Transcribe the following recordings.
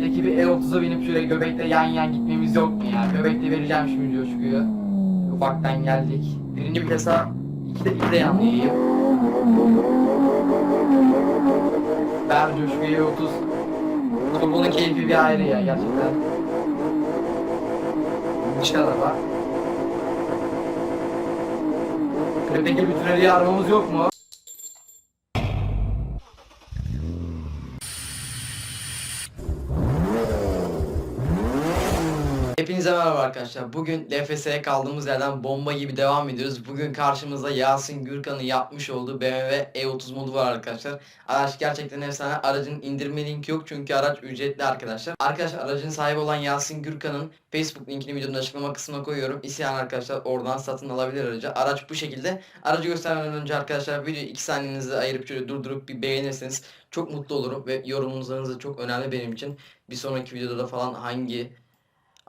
Peki bir E30'a binip şöyle göbekte yan yan gitmemiz yok mu ya? Göbekte vereceğim şimdi coşkuyu. Ufaktan geldik. Birinci vitese iki de, iki de yanlayayım. Ver coşkuyu E30. Turbonun keyfi bir ayrı ya gerçekten. Müthiş araba. Peki bir treni aramamız yok mu? Hepinize merhaba arkadaşlar. Bugün LFS'ye kaldığımız yerden bomba gibi devam ediyoruz. Bugün karşımızda Yasin Gürkan'ın yapmış olduğu BMW E30 modu var arkadaşlar. Araç gerçekten efsane. Aracın indirme linki yok çünkü araç ücretli arkadaşlar. Arkadaşlar aracın sahibi olan Yasin Gürkan'ın Facebook linkini videonun açıklama kısmına koyuyorum. İsteyen arkadaşlar oradan satın alabilir aracı. Araç bu şekilde. Aracı göstermeden önce arkadaşlar videoyu 2 saniyenizi ayırıp şöyle durdurup bir beğenirseniz çok mutlu olurum ve yorumlarınız da çok önemli benim için. Bir sonraki videoda da falan hangi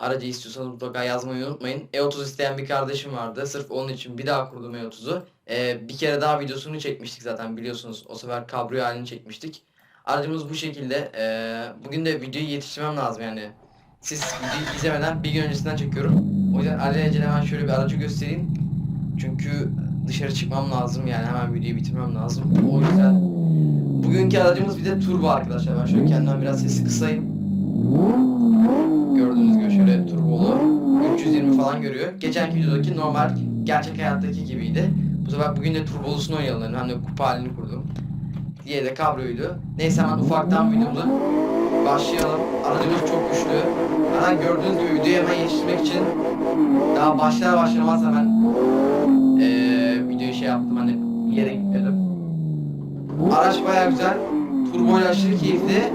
aracı istiyorsanız mutlaka yazmayı unutmayın. E30 isteyen bir kardeşim vardı. Sırf onun için bir daha kurdum E30'u. Ee, bir kere daha videosunu çekmiştik zaten biliyorsunuz. O sefer kabrio halini çekmiştik. Aracımız bu şekilde. Ee, bugün de videoyu yetiştirmem lazım yani. Siz videoyu izlemeden bir gün öncesinden çekiyorum. O yüzden alelacele hemen şöyle bir aracı göstereyim. Çünkü dışarı çıkmam lazım yani hemen videoyu bitirmem lazım. O yüzden bugünkü aracımız bir de turbo arkadaşlar. Ben şöyle kendimden biraz sesi kısayım. Gördüğünüz gibi şöyle turbolu 320 falan görüyor. Geçenki videodaki normal gerçek hayattaki gibiydi. Bu sefer bugün de turbolusunu oynayalım. Hem de kupa halini kurdum. Diğeri de kabriyoydu. Neyse hemen ufaktan videomuza başlayalım. Aracımız çok güçlü. Hemen gördüğünüz gibi videoyu hemen yetiştirmek için daha başlar başlamaz hemen eee videoyu şey yaptım hani yere gitmedim. Araç baya güzel. Turbo aşırı keyifli.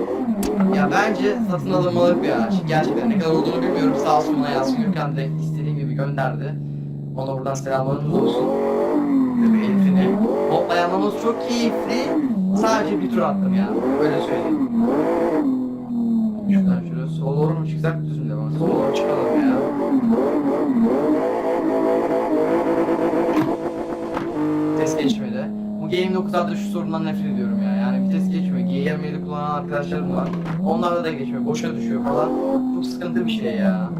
Ya bence satın alınmalık bir araç. Gerçekten ne kadar olduğunu bilmiyorum. Sağ olsun bana Yasin Gürkan direkt gönderdi. Ona buradan selamlarımız olsun. Elif'ini. Hoplayanmamız çok keyifli. Sadece bir tur attım ya. Öyle söyleyeyim. Şuradan şöyle sol doğru mu çıksak düz mü devam? Sol doğru çıkalım ya. Vites geçmedi. Bu Game 9'larda şu sorundan nefret ediyorum ya. Yani vites geçmiyor. GM7 kullanan arkadaşlarım var. Onlarda da geçmiyor. Boşa düşüyor falan. Çok sıkıntı bir şey ya.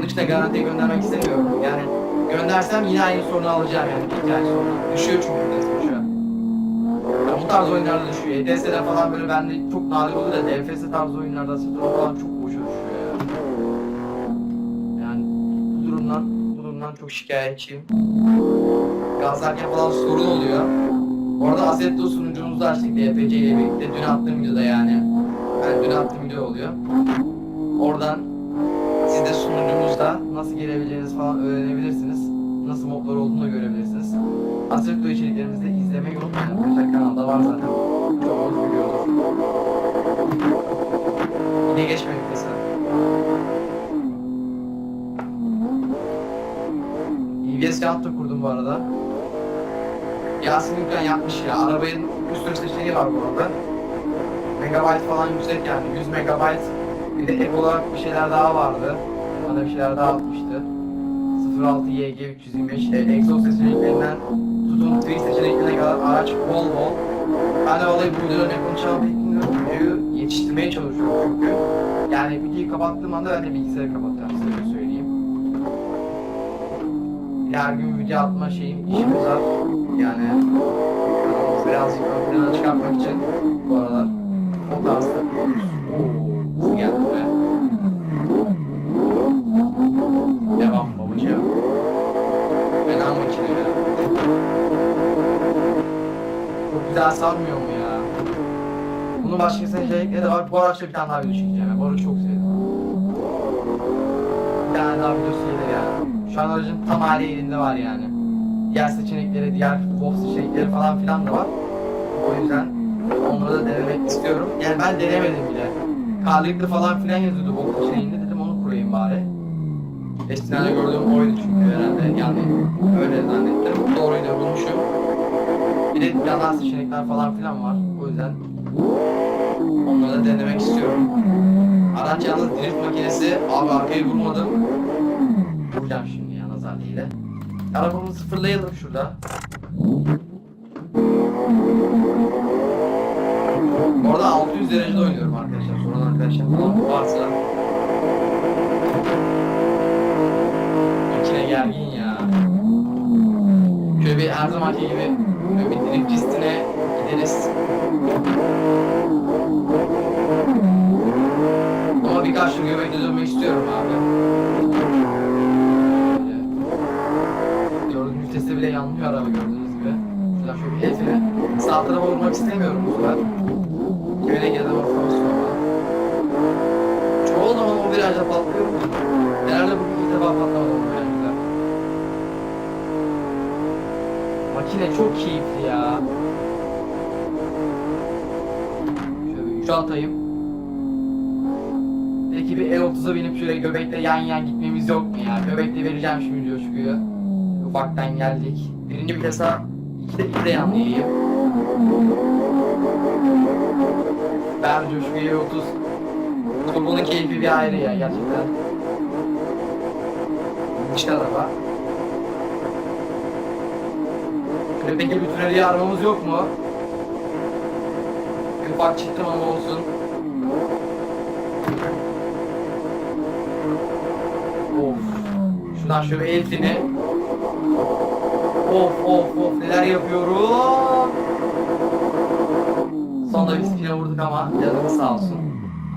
Bunun için de garantiye göndermek istemiyorum. Yani göndersem yine aynı sorunu alacağım yani bir ay sonra. Düşüyor çünkü vites boşa. Ya bu tarz oyunlarda düşüyor. ETS'de falan böyle bende çok nadir oluyor da DFS tarzı oyunlarda Saturn falan çok boşa düşüyor ya. Yani bu durumdan, bu durumdan çok şikayetçiyim. Gazlarken falan sorun oluyor. Orada Assetto sunucumuzu açtık DPC ile birlikte. Dün attığım videoda yani. Yani dün attığım video oluyor. Oradan sunucumuzda nasıl gelebileceğinizi falan öğrenebilirsiniz. Nasıl modlar olduğunu da görebilirsiniz. Assetto içeriklerimizi de izlemeyi unutmayın. Arkadaşlar kanalda var zaten. Çoğunuz biliyordur. Yine geçmedik mesela. EBS kağıt da kurdum bu arada. Yasin Gürkan yapmış ya. Arabanın bir sürü seçeneği var bu. Megabyte falan yüksek yani. 100 megabyte. Bir de ek olarak bir şeyler daha vardı. Bana bir şeyler daha atmıştı. 06 YG 325 e, egzoz seçeneklerinden tutun tweet seçeneklerine kadar araç bol bol. Ben de vallahi bu videoda ne konuşacağımı pek bilmiyorum. Videoyu yetiştirmeye çalışıyorum çünkü. Yani videoyu kapattığım anda ben de bilgisayarı kapatacağım size öyle söyleyeyim. Her gün video atma şeyim işimiz var. Yani birazcık ön plana çıkartmak için bu aralar o tarzda Güzel sarmıyor mu ya? Bunun başka seçenekleri de var. Bu araçta bir tane daha video çekeceğim. Ben bu çok sevdim. Bir tane daha videosu gelir yani. Şu an aracın tam hali elinde var yani. Diğer seçenekleri, diğer WoW seçenekleri falan filan da var. O yüzden onları da denemek istiyorum. Yani ben denemedim bile. Carlik'te falan filan yazıyordu WoW seçeneğinde dedim onu kurayım bari. Eskiden de gördüğüm oydu çünkü herhalde yani öyle zannettim. Doğruydu bulmuşum. Bir de daha seçenekler falan filan var. O yüzden onları da denemek istiyorum. Araç yalnız drift makinesi. Abi arkayı vurmadım. Vuracağım şimdi ya nazar değil de. Arabamı sıfırlayalım şurada. Orada 600 derecede oynuyorum arkadaşlar. Sonradan traction falan varsa. Makine gergin ya. Şöyle bir her zamanki gibi drift pistine gideriz. Ama birkaç tur göbekte dönmek istiyorum abi. Böyle. Gördüğünüz viteste bile yanmıyor araba gördüğünüz gibi. Bir el freni. Sağ tarafa vurmak istemiyorum bu sefer. Güvene geldim o pozisyona. Çoğu zaman o virajda patlıyor mu? Genelde bugün ilk defa patlamadım bu virajda. Makine çok keyifli ya. Şöyle bir 3 atayım. Peki bir E30'a binip şöyle göbekte yan yan gitmemiz yok mu ya? Göbekte vereceğim şimdi coşkuyu. Ufaktan geldik. Birinci vitese ikide, ikide yanlayayım. Ver coşkuyu 30. Turbo'nun keyfi bir ayrı ya gerçekten. İşte araba. Peki bir tüneli aramamız yok mu? Ufak çıktım ama olsun. Of. Şuradan şöyle el freni. Of of of neler yapıyorum. Sonunda bir spine vurduk ama canımız sağ olsun.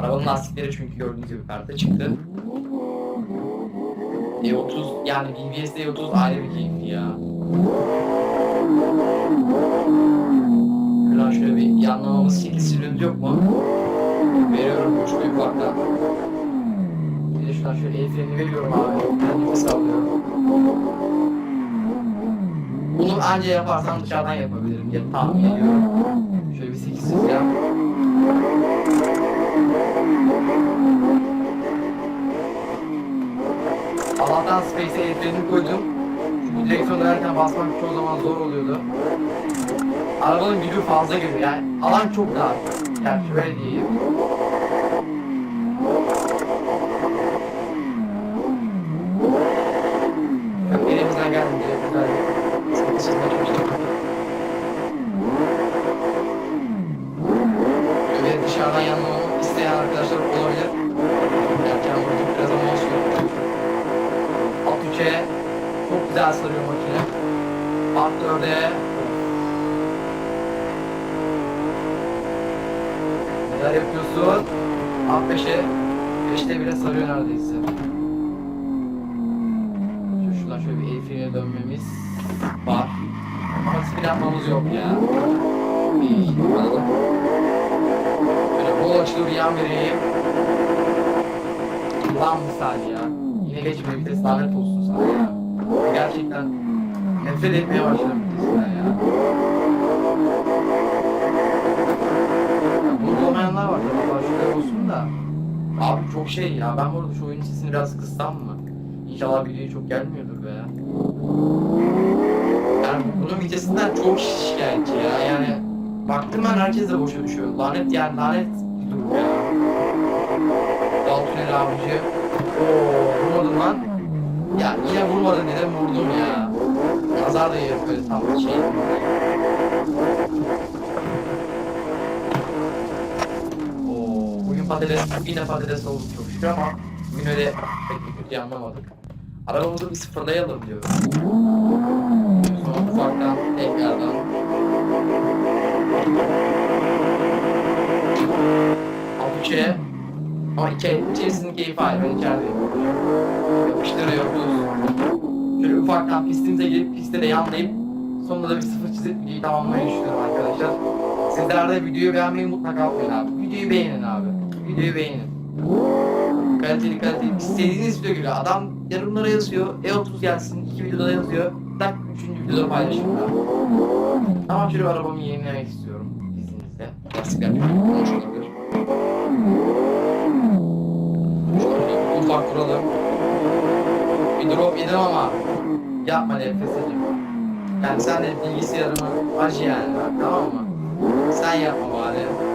Arabanın lastikleri çünkü gördüğünüz gibi perde çıktı. E30 yani BBS E30 ayrı bir keyifli ya. Şuradan şöyle bir yanlamamız sürümümüz yok mu? Veriyorum uçlu ufaktan. Bir de şuradan şöyle el veriyorum abi. Ben nefes alıyorum. Bunu anca yaparsam dışarıdan yapabilirim diye tahmin ediyorum. Şöyle bir 8 yap. Allah'tan Space'e el koydum. Çünkü direksiyon dönerken basmak çoğu zaman zor oluyordu. Arabanın gücü fazla geliyor yani alan çok dar. Yani şöyle diyeyim. Yok, elimizden çizmeye çalıştık. Böyle dışarıdan yanmamı isteyen arkadaşlar olabilir. Erken vurduk biraz ama olsun. Alt üçe çok güzel sarıyor makine. Alt dörde Neler yapıyorsun? Alt beşe beşte bile sarıyor neredeyse. Şu şuradan şöyle bir el freniye dönmemiz var. Ama spin yapmamız yok ya. Bir alalım. Böyle bol açılı bir yan vereyim. Lan misali ya. Yine geçme vites lanet olsun sana ya. Gerçekten nefret etmeye başladım vitesinden ya başkaları olsun da. Abi çok şey ya ben bu arada şu oyunun sesini biraz kıssam mı? İnşallah videoya çok gelmiyordur be ya. Yani bunun vitesinden çok şikayetçi ya yani. Baktım ben herkes de boşa düşüyor. Lanet yani lanet bir ya. Dal tüneli abici. Oo vurmadım lan. Ya yine vurmadın dedim vurdum ya. Nazar da böyle tam şey. Oo bugün patates yine patates olduk çok şükür ama bugün öyle pek kötü anlamadık. Arabamızı bir sıfırlayalım diyorum. Sonra ufaktan tekrardan Abuçe ama içe, içerisinin keyfi ayrı ben içerideyim. Yapıştırıyoruz. Şöyle ufaktan pistimize girip pistte de yanlayıp sonunda da bir sıfır çizip videoyu tamamlamayı düşünüyorum arkadaşlar. Sizler de videoyu beğenmeyi mutlaka unutmayın abi. Videoyu beğenin abi. Videoyu beğenin. Kaliteli kaliteli istediğiniz videoya göre adam yorumlara yazıyor. E30 gelsin iki videoda yazıyor. Tak üçüncü videoda paylaşın abi. Tamam şöyle arabamı yenilemek istiyorum izninizle. Lastikler bir ufak kuralım. Bir drop yedim ama yapma nefeseciğim. Yani sen de bilgisayarımı acı yani tamam mı? Sen yapma bari.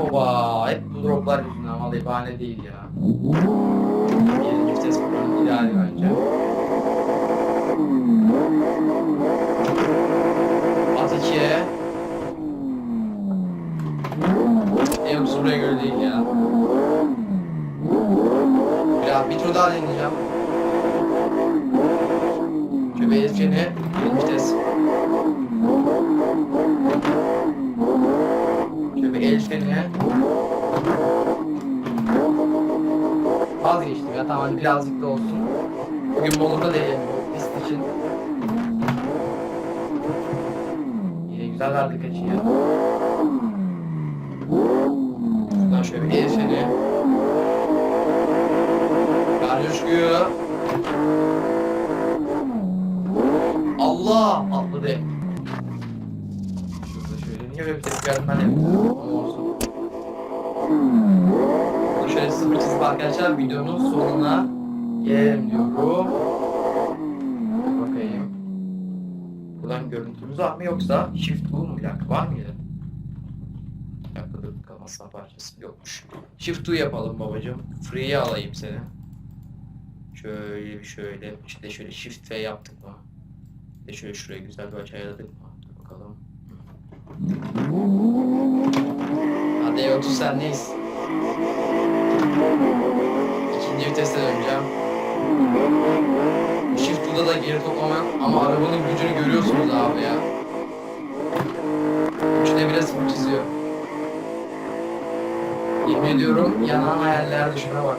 Oba hep bu droplar yüzünden vallahi bahane değil ya. Yeni vites kullanım ideal bence. At 2'ye. E30 buraya göre değil ya. Biraz bir tur daha deneyeceğim. Şöyle bir el freni, birinci test. Şöyle bir el freni. Vazgeçtim ya tamam birazcık da olsun. Bugün Bolu'da değil bu pist için. Yine güzel verdik açıyı. Şuradan şöyle bir el freni. Ver coşkuyu. Allah! Atladı. Şurada şöyle niye böyle bir tepki verdim ben. Ama olsun. Şöyle sıfır çizgi arkadaşlar videonun sonuna gelelim diyorum. Bakayım. Buradan görüntümüz var mı yoksa shift bu mu? Bir dakika var mıydı? Bir dakika dur kafasına parçası yokmuş. Shift 2 yapalım babacım. Free'ye alayım seni. Şöyle şöyle işte şöyle shift V yaptık mı? Bir şöyle şuraya güzel bir açı ayarladık mı? Dur bakalım. Hadi E30 sendeyiz. İkinci vitese döneceğim. Shift 2'da da geri toplama ama arabanın gücünü görüyorsunuz abi ya. Üçte bile sıfır çiziyor. Yemin ediyorum yanan hayaller şuna bak.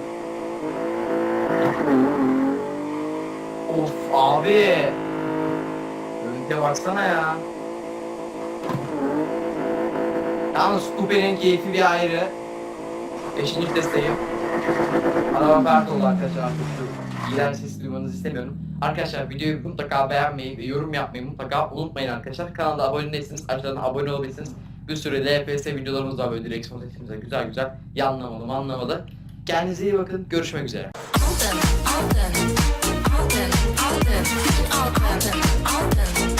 Of abi. Görüntüye baksana ya. Yalnız Coupe'nin keyfi bir ayrı. Beşinci desteği. Araba pert oldu arkadaşlar artık şu iğrenç ses duymanızı istemiyorum. Arkadaşlar videoyu mutlaka beğenmeyi ve yorum yapmayı mutlaka unutmayın arkadaşlar. Kanala abone değilsiniz, aşağıdan abone olabilirsiniz. Bir sürü LPS videolarımız var böyle direksiyon sesimize güzel güzel yanlamalı anlamalı. Kendinize iyi bakın, görüşmek üzere. Aldın, aldın, aldın, aldın, aldın, aldın.